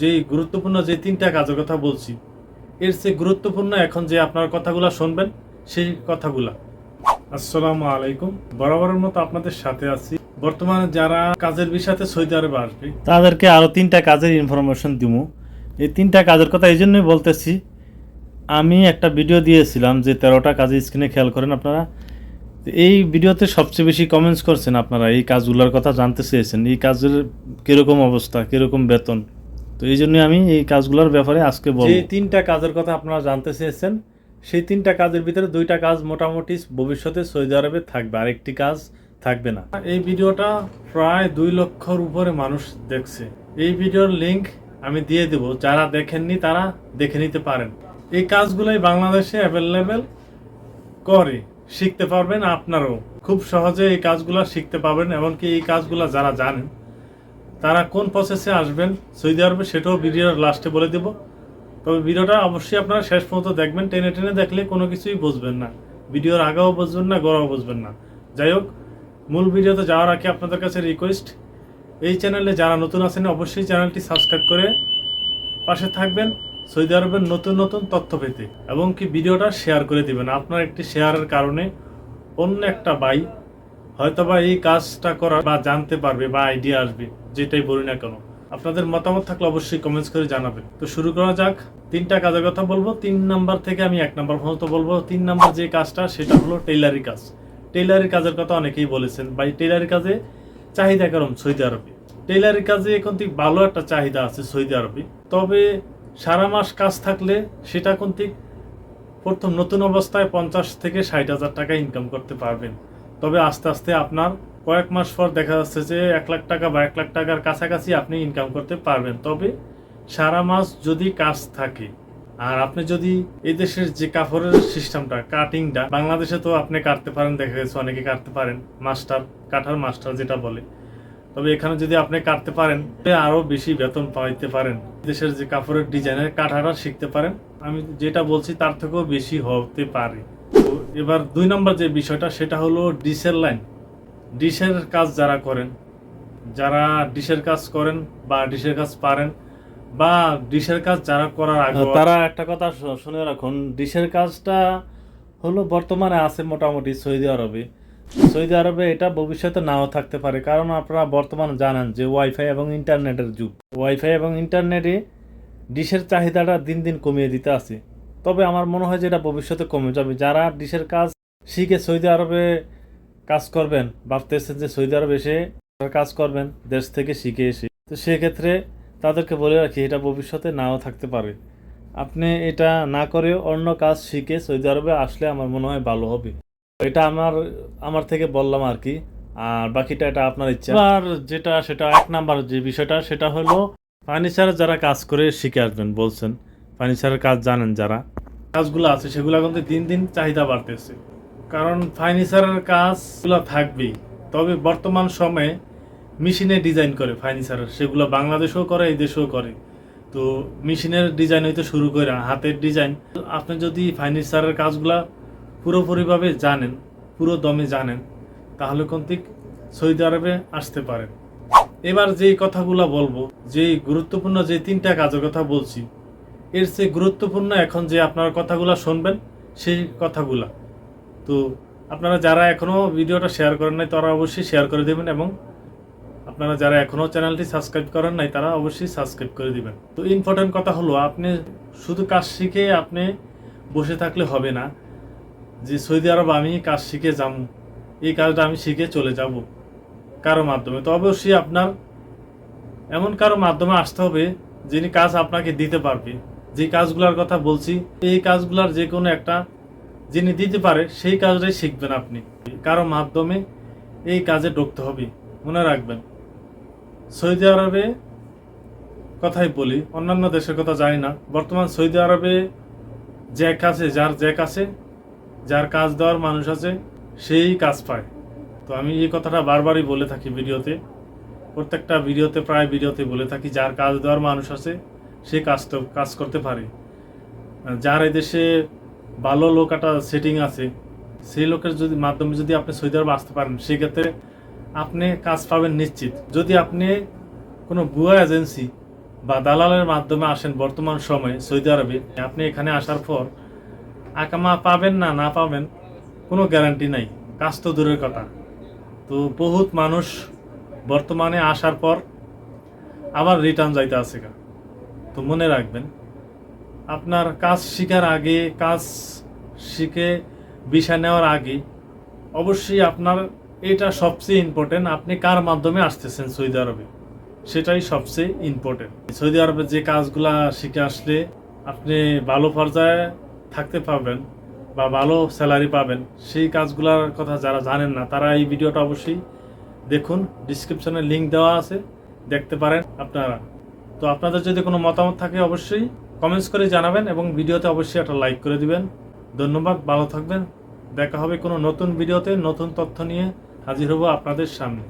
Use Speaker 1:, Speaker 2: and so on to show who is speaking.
Speaker 1: যে গুরুত্বপূর্ণ যে তিনটা কাজের কথা বলছি, এর চেয়ে গুরুত্বপূর্ণ এখন যে আপনার কথাগুলো শুনবেন, সেই কথাগুলা। আসসালামু আলাইকুম। বরাবরের মতো আপনাদের সাথে আছি। বর্তমানে যারা কাজের বিষয়তে সৌদি আরবে আসবে, তাদেরকে আরও তিনটা কাজের ইনফরমেশন দিব এই তিনটা কাজের কথা এই জন্যই বলতেছি, আমি একটা ভিডিও দিয়েছিলাম যে তেরোটা কাজের স্ক্রিনে খেয়াল করেন আপনারা। এই ভিডিওতে সবচেয়ে বেশি কমেন্টস করছেন আপনারা, এই কাজগুলোর কথা জানতে চেয়েছেন, এই কাজের কীরকম অবস্থা, কীরকম বেতন তো এই জন্য আমি এই কাজগুলোর ব্যাপারে আজকে বলব। যে তিনটা কাজের কথা আপনারা জানতে চেয়েছেন, সেই তিনটা কাজের ভিতরে দুইটা কাজ মোটামুটি ভবিষ্যতে সৌদি আরবে থাকবে, আরেকটি কাজ থাকবে না। এই ভিডিওটা প্রায় দুই লক্ষর উপরে মানুষ দেখছে। এই ভিডিওর লিংক আমি দিয়ে দেব, যারা দেখেননি তারা দেখে নিতে পারেন। এই কাজগুলোই বাংলাদেশে অ্যাভেলেবেল করে শিখতে পারবেন আপনারাও। খুব সহজে এই কাজগুলো শিখতে পারবেন, এমনকি এই কাজগুলো যারা জানেন তারা কোন প্রসেসে আসবেন সৌদি আরবে সেটাও ভিডিওর লাস্টে বলে দেব। তবে ভিডিওটা অবশ্যই আপনারা শেষ পর্যন্ত দেখবেন, টেনে টেনে দেখলে কোনো কিছুই বুঝবেন না। ভিডিওর আগেও বুঝবেন না, গড়াও বুঝবেন না। যাই হোক, মূল ভিডিওতে যাওয়ার আগে আপনাদের কাছে রিকোয়েস্ট এই চ্যানেলে যারা নতুন আছেন, অবশ্যই চ্যানেলটি সাবস্ক্রাইব করে পাশে থাকবেন সৌদি আরবের নতুন নতুন তথ্য পেতে। এবং কি ভিডিওটা শেয়ার করে দিবেন। আপনার একটি শেয়ারের কারণে অন্য একটা বাই হয়তোবা এই কাজটা করা বা জানতে পারবে বা আইডিয়া আসবে। যেটাই বলি না কেন, আপনাদের মতামত থাকলে অবশ্যই কমেন্টস করে জানাবেন। তো শুরু করা যাক, তিনটা কাজের কথা বলব, তিন নাম্বার থেকে আমি এক নাম্বার পর্যন্ত বলব। তিন নাম্বার যে কাজটা, সেটা হলো টেইলারি কাজ। টেইলারি কাজের কথা অনেকেই বলেছেন বা টেইলারি কাজে চাহিদা কেরম সৌদি আরবে? টেইলারি কাজে এখন থেকে ভালো একটা চাহিদা আছে সৌদি আরবে। তবে সারা মাস কাজ থাকলে সেটা কোন থেকে প্রথম নতুন অবস্থায় পঞ্চাশ থেকে ষাট হাজার টাকা ইনকাম করতে পারবেন। তবে আস্তে আস্তে আপনার কয়েক মাস পর দেখা যাচ্ছে যে এক লাখ টাকা বা এক লাখ টাকার কাছাকাছি আপনি ইনকাম করতে পারবেন। তবে সারা মাস যদি কাজ থাকে, আর আপনি যদি এই দেশের যে কাপড়ের সিস্টেমটা কাটিংটা বাংলাদেশে তো আপনি কাটতে পারেন, দেখা গেছে অনেকে কাটতে পারেন মাস্টার কাটার মাস্টার যেটা বলে। তবে এখানে যদি আপনি কাটতে পারেন তাহলে আরও বেশি বেতন পাইতে পারেন। দেশের যে কাপড়ের ডিজাইনের কাঠাটা শিখতে পারেন। আমি যেটা বলছি, তার থেকেও বেশি হতে পারে। তো এবার দুই নম্বর যে বিষয়টা, সেটা হলো ডিশের লাইন ডিশের কাজ যারা করেন, যারা ডিশের কাজ করেন বা ডিশের কাজ পারেন বা ডিশের কাজ যারা করার আগে তারা একটা কথা শুনে রাখুন, ডিশের কাজটা হলো বর্তমানে আছে মোটামুটি সৌদি আরবে। সৌদি আরবে এটা ভবিষ্যতে নাও থাকতে পারে, কারণ আপনারা বর্তমানে জানেন যে ওয়াইফাই এবং ইন্টারনেটের যুগ। ওয়াইফাই এবং ইন্টারনেটে ডিশের চাহিদাটা দিন দিন কমিয়ে দিতে আছে। তবে আমার মনে হয় যে এটা ভবিষ্যতে কমে যাবে। যারা ডিশের কাজ শিখে সৌদি আরবে কাজ করবেন, ভাবতেছেন যে সৌদি আরবে এসে কাজ করবেন, দেশ থেকে শিখে এসে। তো সেক্ষেত্রে তাদেরকে বলে রাখি, এটা ভবিষ্যতে নাও থাকতে পারে। আপনি এটা না করে অন্য কাজ শিখে সৌদি আরবে আসলে আমার মনে হয় ভালো হবে। এটা আমার আমার থেকে বললাম আর কি। আর বাকিটা এটা আপনার ইচ্ছা। আর যেটা, সেটা এক নাম্বার যে বিষয়টা, সেটা হলো ফার্নিচারে যারা কাজ করে শিখে আসবেন বলছেন, ফার্নিচারের কাজ জানেন যারা। কাজগুলো আছে, সেগুলো কিন্তু দিন দিন চাহিদা বাড়তেছে। কারণ ফার্নিচারের কাজগুলো থাকবেই। তবে বর্তমান সময়ে মেশিনে ডিজাইন করে ফার্নিচারের সেগুলো বাংলাদেশেও করে, এই দেশেও করে। তো মেশিনের ডিজাইন হইতে শুরু করে, হাতের ডিজাইন। আপনি যদি ফার্নিচারের কাজগুলা পুরোপুরিভাবে জানেন, পুরো দমে জানেন, তাহলে কন্তিক সৌদি আরবে আসতে পারেন। এবার যেই কথাগুলো বলব যে গুরুত্বপূর্ণ যে তিনটা কাজের কথা বলছি, এর চেয়ে গুরুত্বপূর্ণ এখন যে আপনার কথাগুলো শুনবেন, সেই কথাগুলা। তো আপনারা যারা এখনও ভিডিওটা শেয়ার করেন নাই, তারা অবশ্যই শেয়ার করে দেবেন এবং আপনারা যারা এখনও চ্যানেলটি সাবস্ক্রাইব করেন নাই, তারা অবশ্যই সাবস্ক্রাইব করে দিবেন। তো ইম্পর্টেন্ট কথা হলো, আপনি শুধু কাজ শিখে আপনি বসে থাকলে হবে না। যে সৌদি আরব আমি কাজ শিখে যাব এই কাজটা আমি শিখে চলে যাব কারও মাধ্যমে। তো অবশ্যই আপনার এমন কারও মাধ্যমে আসতে হবে যিনি কাজ আপনাকে দিতে পারবে। যে কাজগুলোর কথা বলছি, এই কাজগুলোর যে কোনো একটা যিনি দিতে পারে, সেই কাজটাই শিখবেন আপনি। কারও মাধ্যমে এই কাজে ঢুকতে হবে, মনে রাখবেন। সৌদি আরবে কথাই বলি, অন্যান্য দেশের কথা জানি না। বর্তমান সৌদি আরবে জ্যাক আছে, যার জ্যাক আছে, যার কাজ দেওয়ার মানুষ আছে, সেই কাজ পায়। তো আমি এই কথাটা বারবারই বলে থাকি ভিডিওতে। প্রত্যেকটা ভিডিওতে, প্রায় ভিডিওতে বলে থাকি, যার কাজ দেওয়ার মানুষ আছে, সে কাজ তো, কাজ করতে পারে। যার এদেশে ভালো লোক একটা সেটিং আছে, সেই লোকের যদি মাধ্যমে যদি আপনি সৌদি আরব আসতে পারেন, সেক্ষেত্রে আপনি কাজ পাবেন নিশ্চিত। যদি আপনি কোনো ভুয়া এজেন্সি বা দালালের মাধ্যমে আসেন বর্তমান সময়ে সৌদি আরবে, আপনি এখানে আসার পর আকামা পাবেন না না পাবেন, কোনো গ্যারান্টি নাই। কাজ তো দূরের কথা। তো বহুত মানুষ বর্তমানে আসার পর আবার রিটার্ন যাইতে আছে তো মনে রাখবেন আপনার কাজ শিখার আগে, কাজ শিখে বিষয় নেওয়ার আগে অবশ্যই আপনার এটা সবচেয়ে ইম্পর্টেন্ট আপনি কার মাধ্যমে আসতেছেন সৌদি আরবে? সেটাই সবচেয়ে ইম্পর্টেন্ট সৌদি আরবে যে কাজগুলা শিখে আসলে আপনি ভালো পর্যায়ে থাকতে পারবেন বা ভালো স্যালারি পাবেন, সেই কাজগুলোর কথা যারা জানেন না, তারা এই ভিডিওটা অবশ্যই দেখুন। ডিসক্রিপশনে লিঙ্ক দেওয়া আছে, দেখতে পারেন আপনারা। তো আপনাদের যদি কোনো মতামত থাকে অবশ্যই কমেন্টস করে জানাবেন এবং ভিডিওতে অবশ্যই একটা লাইক করে দিবেন। ধন্যবাদ, ভালো থাকবেন। দেখা হবে কোনো নতুন ভিডিওতে নতুন তথ্য নিয়ে হাজির হব আপনাদের সামনে।